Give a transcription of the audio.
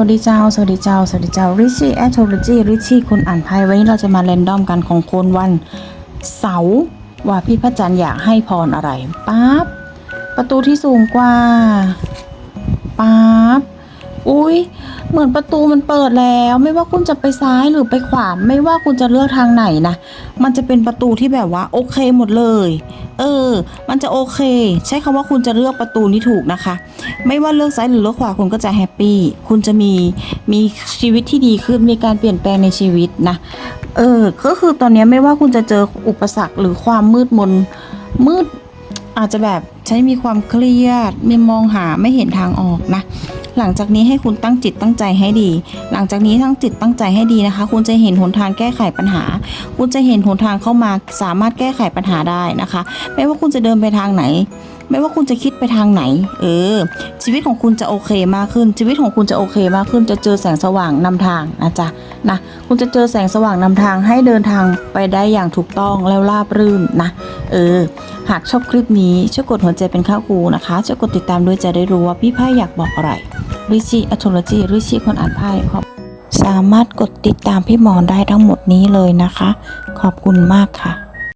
วัสดีเจ้า สวัสดีเจ้า สวัสดีเจ้า ริชี่แอสโทรโลจีริชี่คนอ่านไพ่วันนี้เราจะมาเรนดอมกันของคนวัน เสาร์ว่าพี่พระจันทร์อยากให้พรอะไรปั๊บประตูที่สูงกว่าปั๊บ อุ้ยเหมือนประตูมันเปิดแล้ว ไม่ว่าคุณจะไปซ้ายหรือไปขวาไม่ว่าคุณจะเลือกทางไหนนะ มันจะเป็นประตูที่แบบว่าโอเคหมดเลย เออ มันจะโอเค ใช้คำว่าคุณจะเลือกประตูนี้ถูกนะคะ ไม่ว่าเลือกซ้ายหรือเลือกขวาคุณก็จะแฮปปี้ คุณจะมีมีชีวิตที่ดีขึ้น มีการเปลี่ยนแปลงในชีวิตนะ เออ ก็คือตอนนี้ไม่ว่าคุณจะเจออุปสรรคหรือความมืดมน มืดอาจจะแบบใช้มีความเครียดมีมองหาไม่เห็นทางออกนะ หลังจากนี้ให้คุณตั้งจิตตั้งใจให้ดี หลังจากนี้ตั้งจิตตั้งใจให้ดีนะคะ คุณจะเห็นหนทางแก้ไขปัญหา คุณจะเห็นหนทางเข้ามาสามารถแก้ไขปัญหาได้นะคะ ไม่ว่าคุณจะเดินไปทางไหน ไม่ว่าคุณจะคิดไปทางไหน เออ ชีวิตของคุณจะโอเคมากขึ้น ชีวิตของคุณจะโอเคมากขึ้น จะเจอแสงสว่างนำทางนะจ๊ะนะคุณจะเจอแสงสว่างนำทางให้เดินทางไปได้อย่างถูกต้องแล้วราบรื่นนะเออหากชอบคลิปนี้ช่วยกดหัวใจเป็นข้าวคูนะคะช่วยกดติดตามด้วยจะได้รู้ว่าพี่ไพ่อยากบอกอะไร ริชิอัตโลจีริชิคนอ่านไพ่ครับ สามารถกดติดตามพี่หมอนได้ทั้งหมดนี้เลยนะคะ ขอบคุณมากค่ะ